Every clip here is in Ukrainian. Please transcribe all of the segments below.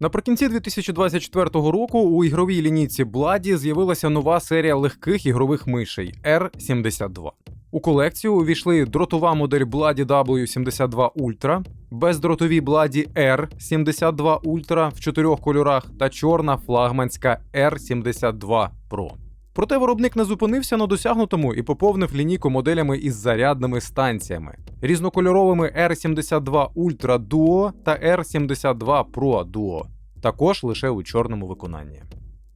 Наприкінці 2024 року у ігровій лінійці Бладі з'явилася нова серія легких ігрових мишей R72. У колекцію увійшли дротова модель Bloody W72 Ultra, бездротові Bloody R72 Ultra в чотирьох кольорах та чорна флагманська R72 Pro. Проте виробник не зупинився на досягнутому і поповнив лінійку моделями із зарядними станціями, різнокольоровими R72 Ultra Duo та R72 Pro Duo, також лише у чорному виконанні.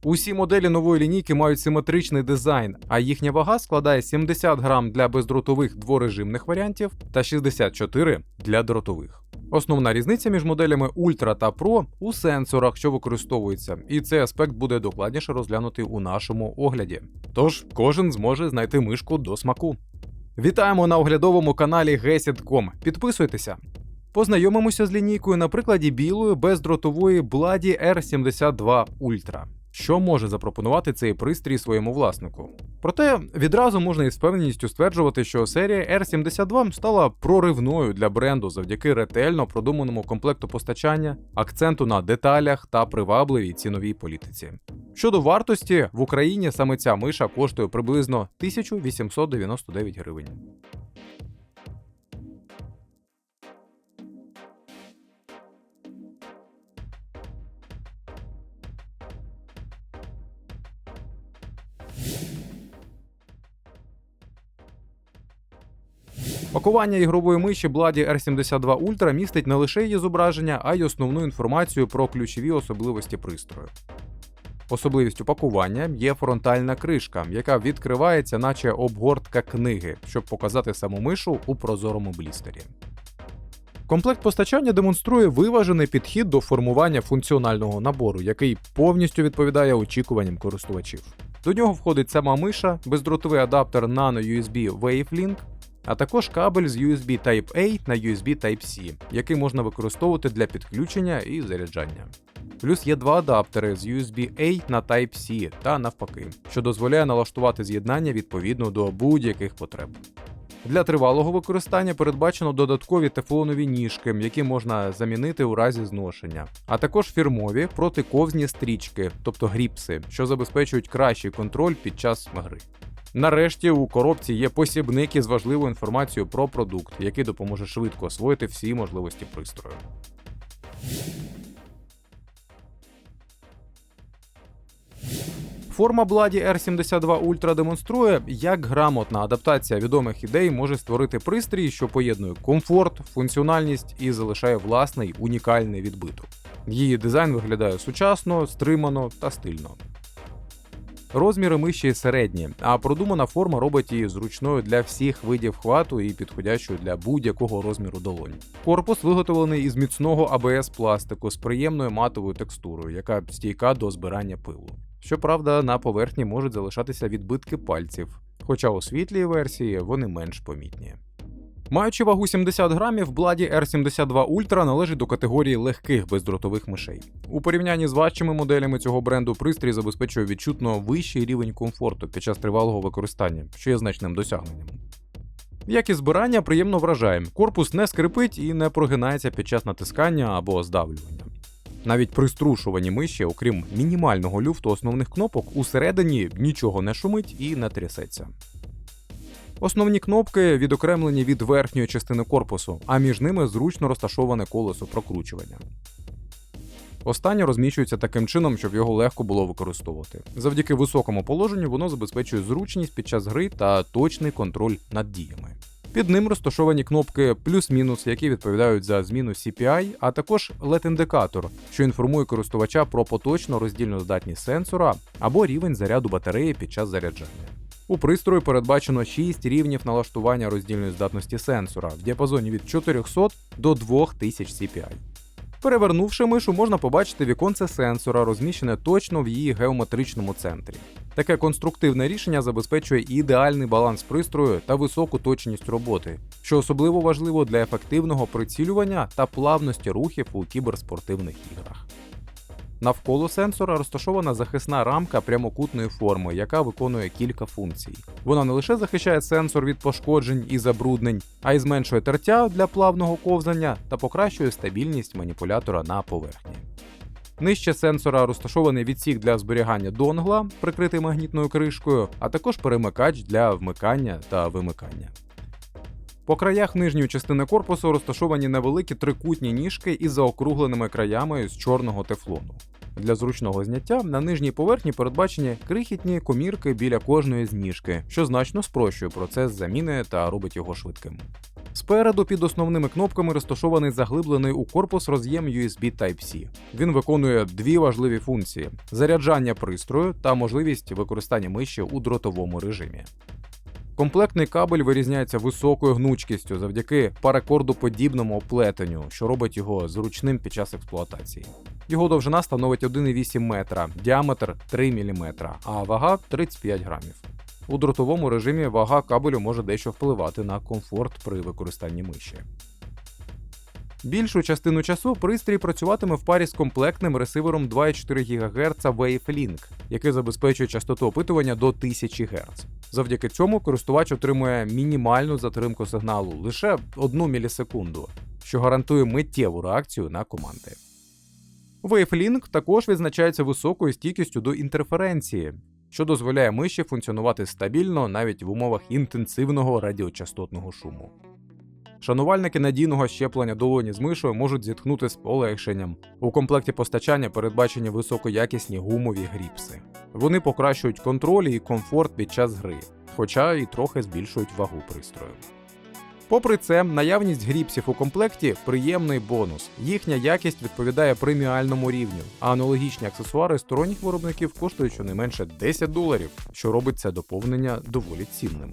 Усі моделі нової лінійки мають симетричний дизайн, а їхня вага складає 70 грам для бездротових дворежимних варіантів та 64 для дротових. Основна різниця між моделями Ultra та Pro у сенсорах, що використовуються, і цей аспект буде докладніше розглянутий у нашому огляді. Тож кожен зможе знайти мишку до смаку. Вітаємо на оглядовому каналі Gesit.com. Підписуйтеся. Познайомимося з лінійкою на прикладі білої бездротової Bloody R72 Ultra. Що може запропонувати цей пристрій своєму власнику? Проте відразу можна із впевненістю стверджувати, що серія R72 стала проривною для бренду завдяки ретельно продуманому комплекту постачання, акценту на деталях та привабливій ціновій політиці. Щодо вартості, в Україні саме ця миша коштує приблизно 1899 гривень. Пакування ігрової миші Bloody R72 Ultra містить не лише її зображення, а й основну інформацію про ключові особливості пристрою. Особливістю пакування є фронтальна кришка, яка відкривається, наче обгортка книги, щоб показати саму мишу у прозорому блістері. Комплект постачання демонструє виважений підхід до формування функціонального набору, який повністю відповідає очікуванням користувачів. До нього входить сама миша, бездротовий адаптер Nano USB WaveLink, а також кабель з USB Type-A на USB Type-C, який можна використовувати для підключення і заряджання. Плюс є два адаптери з USB-A на Type-C та навпаки, що дозволяє налаштувати з'єднання відповідно до будь-яких потреб. Для тривалого використання передбачено додаткові тефлонові ніжки, які можна замінити у разі зношення, а також фірмові протиковзні стрічки, тобто гріпси, що забезпечують кращий контроль під час гри. Нарешті у коробці є посібник із важливою інформацією про продукт, який допоможе швидко освоїти всі можливості пристрою. Форма Bloody R72 Ultra демонструє, як грамотна адаптація відомих ідей може створити пристрій, що поєднує комфорт, функціональність і залишає власний унікальний відбиток. Її дизайн виглядає сучасно, стримано та стильно. Розміри миші середні, а продумана форма робить її зручною для всіх видів хвату і підходящою для будь-якого розміру долонь. Корпус виготовлений із міцного АБС пластику з приємною матовою текстурою, яка стійка до збирання пилу. Щоправда, на поверхні можуть залишатися відбитки пальців, хоча у світлій версії вони менш помітні. Маючи вагу 70 грамів, Bloody R72 Ultra належить до категорії легких бездротових мишей. У порівнянні з важчими моделями цього бренду пристрій забезпечує відчутно вищий рівень комфорту під час тривалого використання, що є значним досягненням. Як і збирання, приємно вражає. Корпус не скрипить і не прогинається під час натискання або здавлювання. Навіть при струшуванні миші, окрім мінімального люфту основних кнопок, усередині нічого не шумить і не трясеться. Основні кнопки відокремлені від верхньої частини корпусу, а між ними зручно розташоване колесо прокручування. Останнє розміщується таким чином, щоб його легко було використовувати. Завдяки високому положенню воно забезпечує зручність під час гри та точний контроль над діями. Під ним розташовані кнопки плюс-мінус, які відповідають за зміну CPI, а також LED-індикатор, що інформує користувача про поточну роздільну здатність сенсора або рівень заряду батареї під час заряджання. У пристрої передбачено 6 рівнів налаштування роздільної здатності сенсора в діапазоні від 400 до 2000 CPI. Перевернувши мишу, можна побачити віконце сенсора, розміщене точно в її геометричному центрі. Таке конструктивне рішення забезпечує ідеальний баланс пристрою та високу точність роботи, що особливо важливо для ефективного прицілювання та плавності рухів у кіберспортивних іграх. Навколо сенсора розташована захисна рамка прямокутної форми, яка виконує кілька функцій. Вона не лише захищає сенсор від пошкоджень і забруднень, а й зменшує тертя для плавного ковзання та покращує стабільність маніпулятора на поверхні. Нижче сенсора розташований відсік для зберігання донгла, прикритий магнітною кришкою, а також перемикач для вмикання та вимикання. По краях нижньої частини корпусу розташовані невеликі трикутні ніжки із заокругленими краями з чорного тефлону. Для зручного зняття на нижній поверхні передбачені крихітні комірки біля кожної з ніжки, що значно спрощує процес заміни та робить його швидким. Спереду під основними кнопками розташований заглиблений у корпус роз'єм USB Type-C. Він виконує дві важливі функції: заряджання пристрою та можливість використання миші у дротовому режимі. Комплектний кабель вирізняється високою гнучкістю завдяки паракордоподібному оплетенню, що робить його зручним під час експлуатації. Його довжина становить 1,8 метра, діаметр 3 мм, а вага 35 грамів. У дротовому режимі вага кабелю може дещо впливати на комфорт при використанні миші. Більшу частину часу пристрій працюватиме в парі з комплектним ресивером 2,4 ГГц WaveLink, який забезпечує частоту опитування до 1000 Гц. Завдяки цьому користувач отримує мінімальну затримку сигналу лише 1 мілісекунду, що гарантує миттєву реакцію на команди. WaveLink також відзначається високою стійкістю до інтерференції, що дозволяє миші функціонувати стабільно навіть в умовах інтенсивного радіочастотного шуму. Шанувальники надійного щеплення долоні з мишою можуть зіткнути з полегшенням. У комплекті постачання передбачені високоякісні гумові гріпси. Вони покращують контроль і комфорт під час гри, хоча і трохи збільшують вагу пристрою. Попри це, наявність гріпсів у комплекті приємний бонус. Їхня якість відповідає преміальному рівню, а аналогічні аксесуари сторонніх виробників коштують щонайменше 10 доларів, що робить це доповнення доволі цінним.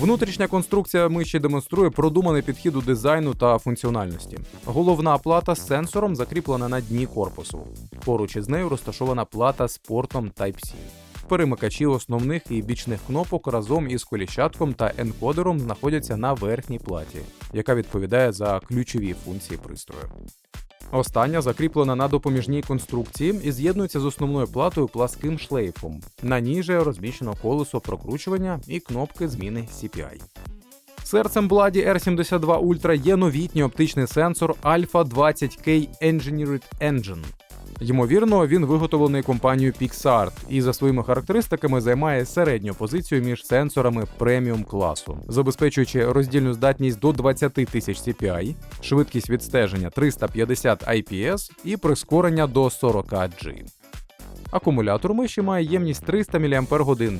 Внутрішня конструкція миші демонструє продуманий підхід у дизайну та функціональності. Головна плата з сенсором закріплена на дні корпусу. Поруч із нею розташована плата з портом Type-C. Перемикачі основних і бічних кнопок разом із коліщатком та енкодером знаходяться на верхній платі, яка відповідає за ключові функції пристрою. Остання закріплена на допоміжній конструкції і з'єднується з основною платою пласким шлейфом. На ній же розміщено колесо прокручування і кнопки зміни CPI. Серцем Бладі R72 Ultra є новітній оптичний сенсор Alpha 20K Engineered Engine. Ймовірно, він виготовлений компанією PixArt і за своїми характеристиками займає середню позицію між сенсорами преміум класу, забезпечуючи роздільну здатність до 20 тисяч CPI, швидкість відстеження 350 IPS і прискорення до 40 G. Акумулятор миші має ємність 300 мАч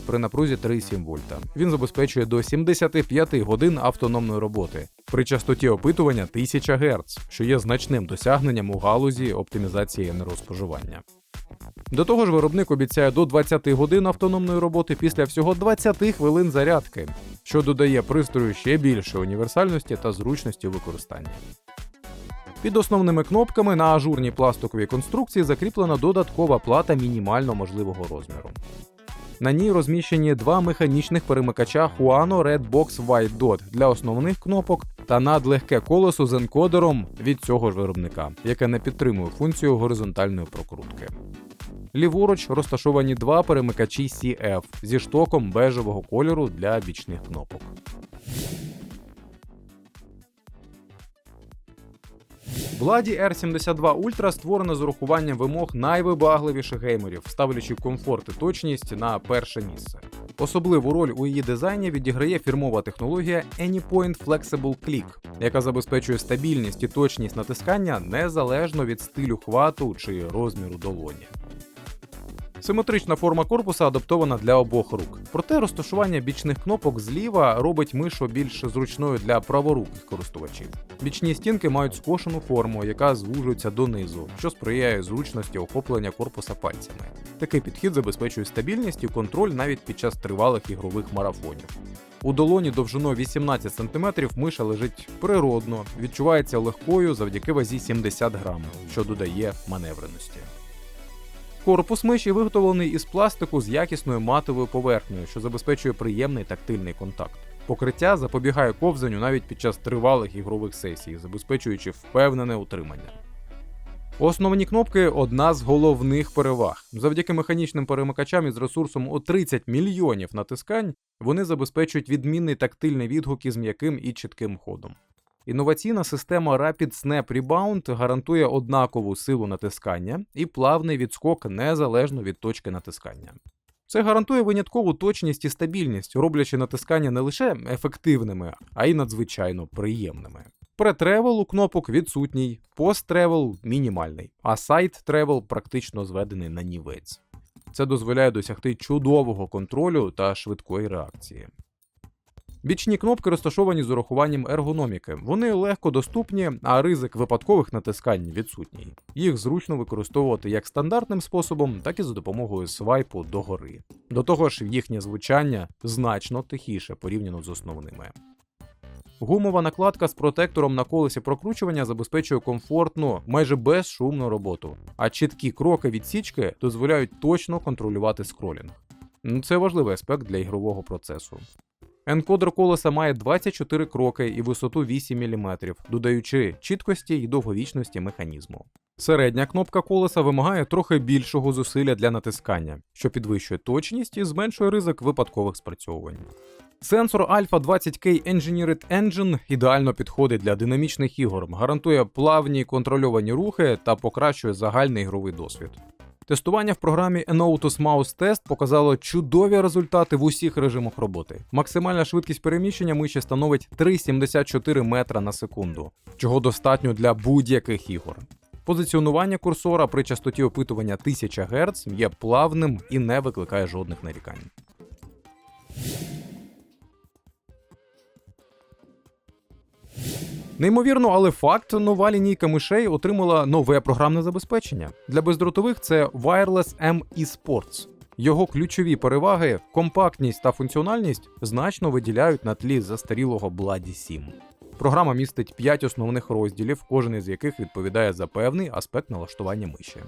при напрузі 3,7 вольта. Він забезпечує до 75 годин автономної роботи при частоті опитування 1000 Гц, що є значним досягненням у галузі оптимізації енергоспоживання. До того ж, виробник обіцяє до 20 годин автономної роботи після всього 20 хвилин зарядки, що додає пристрою ще більше універсальності та зручності використання. Під основними кнопками на ажурній пластиковій конструкції закріплена додаткова плата мінімально можливого розміру. На ній розміщені два механічних перемикача Huano Redbox White Dot для основних кнопок та надлегке колесо з енкодером від цього ж виробника, яке не підтримує функцію горизонтальної прокрутки. Ліворуч розташовані два перемикачі CF зі штоком бежевого кольору для бічних кнопок. Владі R72 Ultra створено з урахуванням вимог найвибагливіших геймерів, ставлячи комфорт і точність на перше місце. Особливу роль у її дизайні відіграє фірмова технологія AnyPoint Flexible Click, яка забезпечує стабільність і точність натискання незалежно від стилю хвату чи розміру долоні. Симетрична форма корпуса адаптована для обох рук. Проте розташування бічних кнопок зліва робить мишу більш зручною для праворуких користувачів. Бічні стінки мають скошену форму, яка звужується донизу, що сприяє зручності охоплення корпуса пальцями. Такий підхід забезпечує стабільність і контроль навіть під час тривалих ігрових марафонів. У долоні довжиною 18 см миша лежить природно, відчувається легкою завдяки вазі 70 грамів, що додає маневреності. Корпус миші виготовлений із пластику з якісною матовою поверхнею, що забезпечує приємний тактильний контакт. Покриття запобігає ковзанню навіть під час тривалих ігрових сесій, забезпечуючи впевнене утримання. Основні кнопки одна з головних переваг. Завдяки механічним перемикачам із ресурсом у 30 мільйонів натискань вони забезпечують відмінний тактильний відгук із м'яким і чітким ходом. Інноваційна система Rapid Snap Rebound гарантує однакову силу натискання і плавний відскок незалежно від точки натискання. Це гарантує виняткову точність і стабільність, роблячи натискання не лише ефективними, а й надзвичайно приємними. Претревел у кнопок відсутній, посттревел мінімальний, а сайт тревел практично зведений на нівець. Це дозволяє досягти чудового контролю та швидкої реакції. Бічні кнопки розташовані з урахуванням ергономіки. Вони легко доступні, а ризик випадкових натискань відсутній. Їх зручно використовувати як стандартним способом, так і за допомогою свайпу догори. До того ж, їхнє звучання значно тихіше порівняно з основними. Гумова накладка з протектором на колесі прокручування забезпечує комфортну, майже безшумну роботу, а чіткі кроки відсічки дозволяють точно контролювати скролінг. Це важливий аспект для ігрового процесу. Енкодер колеса має 24 кроки і висоту 8 мм, додаючи чіткості і довговічності механізму. Середня кнопка колеса вимагає трохи більшого зусилля для натискання, що підвищує точність і зменшує ризик випадкових спрацьовувань. Сенсор Alpha 20K Engineered Engine ідеально підходить для динамічних ігор, гарантує плавні контрольовані рухи та покращує загальний ігровий досвід. Тестування в програмі Enotus Mouse Test показало чудові результати в усіх режимах роботи. Максимальна швидкість переміщення миші становить 3,74 метра на секунду, чого достатньо для будь-яких ігор. Позиціонування курсора при частоті опитування 1000 Гц є плавним і не викликає жодних нарікань. Неймовірно, але факт, нова лінійка мишей отримала нове програмне забезпечення. Для бездротових це Wireless M eSports. Його ключові переваги, компактність та функціональність значно виділяють на тлі застарілого Bloody 7. Програма містить 5 основних розділів, кожен із яких відповідає за певний аспект налаштування миші.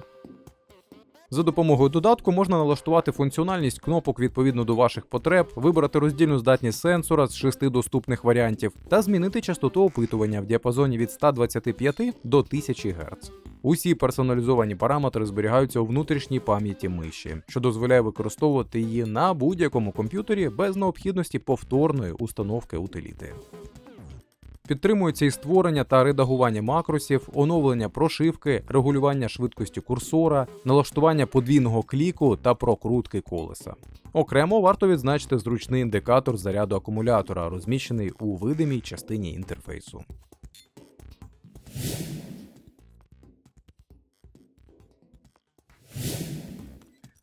За допомогою додатку можна налаштувати функціональність кнопок відповідно до ваших потреб, вибрати роздільну здатність сенсора з шести доступних варіантів та змінити частоту опитування в діапазоні від 125 до 1000 Гц. Усі персоналізовані параметри зберігаються у внутрішній пам'яті миші, що дозволяє використовувати її на будь-якому комп'ютері без необхідності повторної установки утиліти. Підтримується і створення та редагування макросів, оновлення прошивки, регулювання швидкості курсора, налаштування подвійного кліку та прокрутки колеса. Окремо варто відзначити зручний індикатор заряду акумулятора, розміщений у видимій частині інтерфейсу.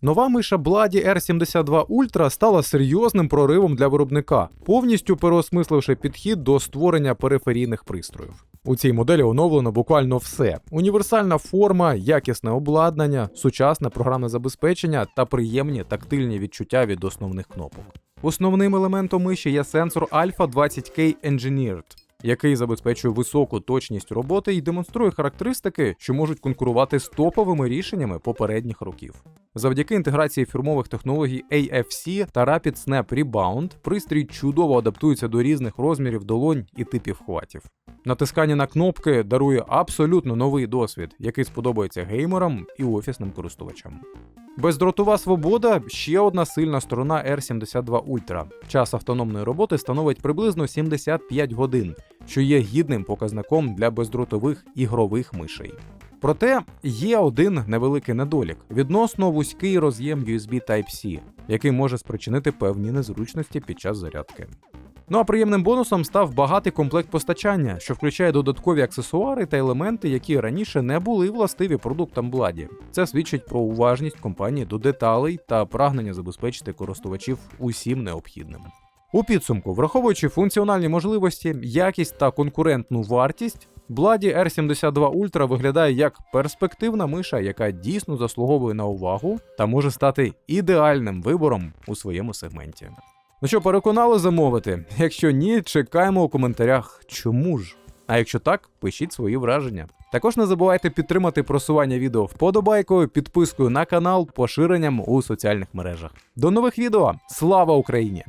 Нова миша Bloody R72 Ultra стала серйозним проривом для виробника, повністю переосмисливши підхід до створення периферійних пристроїв. У цій моделі оновлено буквально все: універсальна форма, якісне обладнання, сучасне програмне забезпечення та приємні тактильні відчуття від основних кнопок. Основним елементом миші є сенсор Alpha 20K Engineered, який забезпечує високу точність роботи і демонструє характеристики, що можуть конкурувати з топовими рішеннями попередніх років. Завдяки інтеграції фірмових технологій AFC та Rapid Snap Rebound пристрій чудово адаптується до різних розмірів долонь і типів хватів. Натискання на кнопки дарує абсолютно новий досвід, який сподобається геймерам і офісним користувачам. Бездротова свобода ще одна сильна сторона R72 Ultra. Час автономної роботи становить приблизно 75 годин, що є гідним показником для бездротових ігрових мишей. Проте є один невеликий недолік відносно вузький роз'єм USB Type-C, який може спричинити певні незручності під час зарядки. Ну а приємним бонусом став багатий комплект постачання, що включає додаткові аксесуари та елементи, які раніше не були властиві продуктам Бладі. Це свідчить про уважність компанії до деталей та прагнення забезпечити користувачів усім необхідним. У підсумку, враховуючи функціональні можливості, якість та конкурентну вартість, Bloody R72 Ultra виглядає як перспективна миша, яка дійсно заслуговує на увагу та може стати ідеальним вибором у своєму сегменті. Ну що, переконали замовити? Якщо ні, чекаємо у коментарях, чому ж. А якщо так, пишіть свої враження. Також не забувайте підтримати просування відео вподобайкою, підпискою на канал, поширенням у соціальних мережах. До нових відео! Слава Україні!